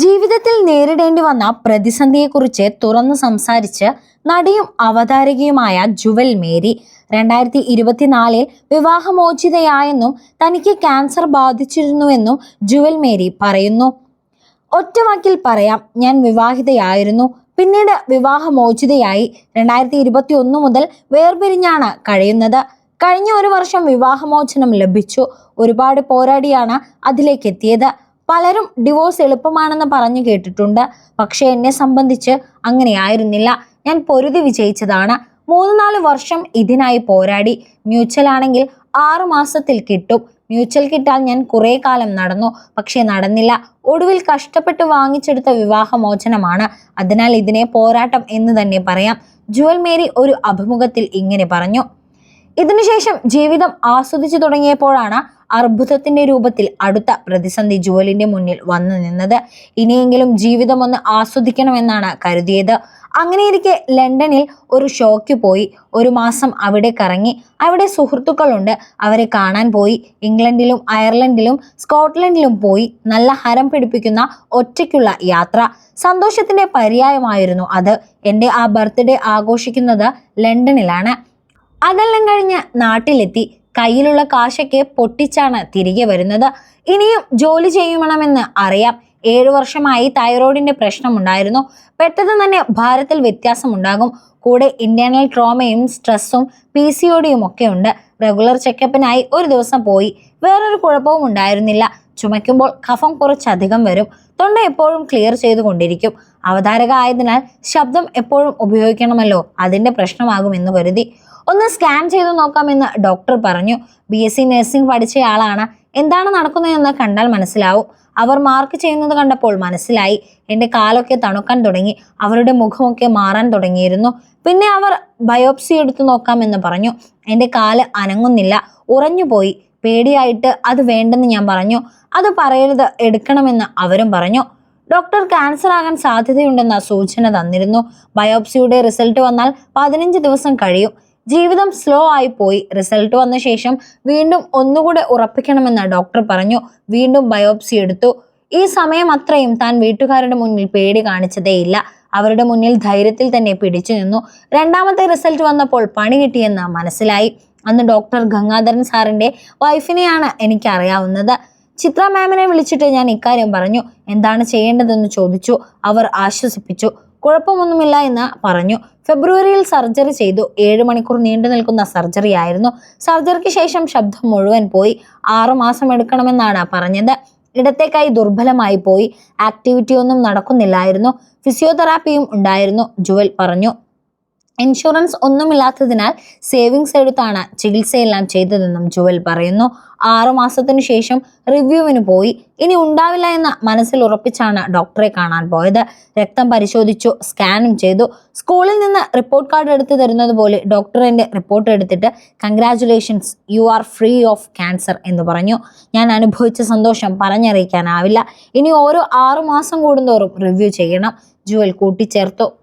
ജീവിതത്തിൽ നേരിടേണ്ടി വന്ന പ്രതിസന്ധിയെക്കുറിച്ച് തുറന്നു സംസാരിച്ച് നടിയും അവതാരകയുമായ ജുവൽ മേരി രണ്ടായിരത്തി ഇരുപത്തിനാലിൽ വിവാഹമോചിതയായെന്നും തനിക്ക് ക്യാൻസർ ബാധിച്ചിരുന്നുവെന്നും ജുവൽ മേരി പറയുന്നു. ഒറ്റവാക്കിൽ പറയാം ഞാൻ വിവാഹിതയായിരുന്നു. പിന്നീട് വിവാഹമോചിതയായി രണ്ടായിരത്തി ഇരുപത്തി ഒന്ന് മുതൽ വേർപിരിഞ്ഞാണ് കഴിയുന്നത്. കഴിഞ്ഞ ഒരു വർഷം വിവാഹമോചനം ലഭിച്ചു. ഒരുപാട് പോരാടിയാണ് അതിലേക്ക് എത്തിയത് പലരും ഡിവോഴ്സ് എളുപ്പമാണെന്ന് പറഞ്ഞു കേട്ടിട്ടുണ്ട്. പക്ഷേ എന്നെ സംബന്ധിച്ച് അങ്ങനെയായിരുന്നില്ല. ഞാൻ പൊരുതി വിജയിച്ചതാണ്. മൂന്ന് നാല് വർഷം ഇതിനായി പോരാടി. മ്യൂച്വൽ ആണെങ്കിൽ ആറു മാസത്തിൽ കിട്ടും. മ്യൂച്വൽ കിട്ടാൻ ഞാൻ കുറേ കാലം നടന്നു. പക്ഷേ നടന്നില്ല. ഒടുവിൽ കഷ്ടപ്പെട്ട് വാങ്ങിച്ചെടുത്ത വിവാഹമോചനമാണ്. അതിനാൽ ഇതിനെ പോരാട്ടം എന്ന് തന്നെ പറയാം. ജുവൽ മേരി ഒരു അഭിമുഖത്തിൽ ഇങ്ങനെ പറഞ്ഞു. ഇതിനുശേഷം ജീവിതം ആസ്വദിച്ചു തുടങ്ങിയപ്പോഴാണ് അർബുദത്തിന്റെ രൂപത്തിൽ അടുത്ത പ്രതിസന്ധി ജുവലിന്റെ മുന്നിൽ വന്നു നിന്നത്. ഇനിയെങ്കിലും ജീവിതം ഒന്ന് ആസ്വദിക്കണമെന്നാണ് കരുതിയത്. അങ്ങനെയിരിക്കെ ലണ്ടനിൽ ഒരു ഷോയ്ക്ക് പോയി. ഒരു മാസം അവിടെ കറങ്ങി. അവിടെ സുഹൃത്തുക്കളുണ്ട്. അവരെ കാണാൻ പോയി. ഇംഗ്ലണ്ടിലും അയർലൻഡിലും സ്കോട്ട്ലൻഡിലും പോയി. നല്ല ഹരം പിടിപ്പിക്കുന്ന ഒറ്റയ്ക്കുള്ള യാത്ര. സന്തോഷത്തിന്റെ പര്യായമായിരുന്നു അത്. എന്റെ ആ ബർത്ത്ഡേ ആഘോഷിക്കുന്നത് ലണ്ടനിലാണ്. അതെല്ലാം കഴിഞ്ഞ് നാട്ടിലെത്തി. കയ്യിലുള്ള കാശൊക്കെ പൊട്ടിച്ചാണ് തിരികെ വരുന്നത്. ഇനിയും ജോലി ചെയ്യണമെന്ന് അറിയാം. ഏഴു വർഷമായി തൈറോയിഡിന്റെ പ്രശ്നമുണ്ടായിരുന്നു. പെട്ടെന്ന് തന്നെ ഭാരത്തിൽ വ്യത്യാസമുണ്ടാകും. കൂടെ ഇന്റേണൽ ട്രോമയും സ്ട്രെസ്സും പി സി ഒടിയും ഒക്കെ ഉണ്ട്. റെഗുലർ ചെക്കപ്പിനായി ഒരു ദിവസം പോയി. വേറൊരു കുഴപ്പവും ഉണ്ടായിരുന്നില്ല. ചുമയ്ക്കുമ്പോൾ കഫം കുറച്ചധികം വരും. തൊണ്ട എപ്പോഴും ക്ലിയർ ചെയ്തുകൊണ്ടിരിക്കും. അവതാരക ആയതിനാൽ ശബ്ദം എപ്പോഴും ഉപയോഗിക്കണമല്ലോ. അതിന്റെ പ്രശ്നമാകുമെന്ന് കരുതി. ഒന്ന് സ്കാൻ ചെയ്ത് നോക്കാമെന്ന് ഡോക്ടർ പറഞ്ഞു. ബി എസ് സി നഴ്സിംഗ് പഠിച്ചയാളാണ് എന്താണ് നടക്കുന്നതെന്ന് കണ്ടാൽ മനസ്സിലാവും. അവർ മാർക്ക് ചെയ്യുന്നത് കണ്ടപ്പോൾ മനസ്സിലായി. എന്റെ കാലൊക്കെ തണുക്കാൻ തുടങ്ങി. അവരുടെ മുഖമൊക്കെ മാറാൻ തുടങ്ങിയിരുന്നു. പിന്നെ അവർ ബയോപ്സി എടുത്തു നോക്കാമെന്ന് പറഞ്ഞു. എന്റെ കാൽ അനങ്ങുന്നില്ല. ഉറഞ്ഞുപോയി പേടിയായിട്ട് അത് വേണ്ടെന്ന് ഞാൻ പറഞ്ഞു. അത് പറയരുത് എടുക്കണമെന്ന് അവരും പറഞ്ഞു. ഡോക്ടർ ക്യാൻസർ ആകാൻ സാധ്യതയുണ്ടെന്ന സൂചന തന്നിരുന്നു. ബയോപ്സിയുടെ റിസൾട്ട് വന്നാൽ പതിനഞ്ച് ദിവസം കഴിയും. ജീവിതം സ്ലോ ആയി പോയി. റിസൾട്ട് വന്ന ശേഷം വീണ്ടും ഒന്നുകൂടെ ഉറപ്പിക്കണമെന്ന് ഡോക്ടർ പറഞ്ഞു. വീണ്ടും ബയോപ്സി എടുത്തു. ഈ സമയം അത്രയും താൻ വീട്ടുകാരുടെ മുന്നിൽ പേടി കാണിച്ചതേയില്ല. അവരുടെ മുന്നിൽ ധൈര്യത്തിൽ തന്നെ പിടിച്ചു നിന്നു. രണ്ടാമത്തെ റിസൾട്ട് വന്നപ്പോൾ പണി കിട്ടിയെന്ന് മനസ്സിലായി. അന്ന് ഡോക്ടർ ഗംഗാധരൻ സാറിന്റെ വൈഫിനെയാണ് എനിക്ക് അറിയാവുന്നത് ചിത്ര മാമിനെ വിളിച്ചിട്ട് ഞാൻ ഇക്കാര്യം പറഞ്ഞു. എന്താണ് ചെയ്യേണ്ടതെന്ന് ചോദിച്ചു. അവർ ആശ്വസിപ്പിച്ചു. കുഴപ്പമൊന്നുമില്ല എന്ന് പറഞ്ഞു. ഫെബ്രുവരിയിൽ സർജറി ചെയ്തു. ഏഴ് മണിക്കൂർ നീണ്ടു നിൽക്കുന്ന സർജറി ആയിരുന്നു. സർജറിക്ക് ശേഷം ശബ്ദം മുഴുവൻ പോയി. ആറു മാസം എടുക്കണമെന്നാണ് പറഞ്ഞത്. ഇടത്തേക്കായി ദുർബലമായി പോയി. ആക്ടിവിറ്റി ഒന്നും നടക്കുന്നില്ലായിരുന്നു. ഫിസിയോതെറാപ്പിയും ഉണ്ടായിരുന്നു ജുവൽ പറഞ്ഞു. ഇൻഷുറൻസ് ഒന്നുമില്ലാത്തതിനാൽ സേവിങ്സ് എടുത്താണ് ചികിത്സയെല്ലാം ചെയ്തതെന്നും ജുവൽ പറയുന്നു. ആറു മാസത്തിനു ശേഷം റിവ്യൂവിന് പോയി. ഇനി ഉണ്ടാവില്ല എന്ന് മനസ്സിൽ ഉറപ്പിച്ചാണ് ഡോക്ടറെ കാണാൻ പോയത്. രക്തം പരിശോധിച്ചു സ്കാനും ചെയ്തു. സ്കൂളിൽ നിന്ന് റിപ്പോർട്ട് കാർഡ് എടുത്തു തരുന്നത് പോലെ ഡോക്ടറിന്റെ റിപ്പോർട്ട് എടുത്തിട്ട് congratulations you are free of cancer എന്ന് പറഞ്ഞു. ഞാൻ അനുഭവിച്ച സന്തോഷം പറഞ്ഞറിയിക്കാനാവില്ല. ഇനി ഓരോ ആറു മാസം കൂടുന്തോറും റിവ്യൂ ചെയ്യണം. ജുവൽ കൂട്ടിച്ചേർത്തു.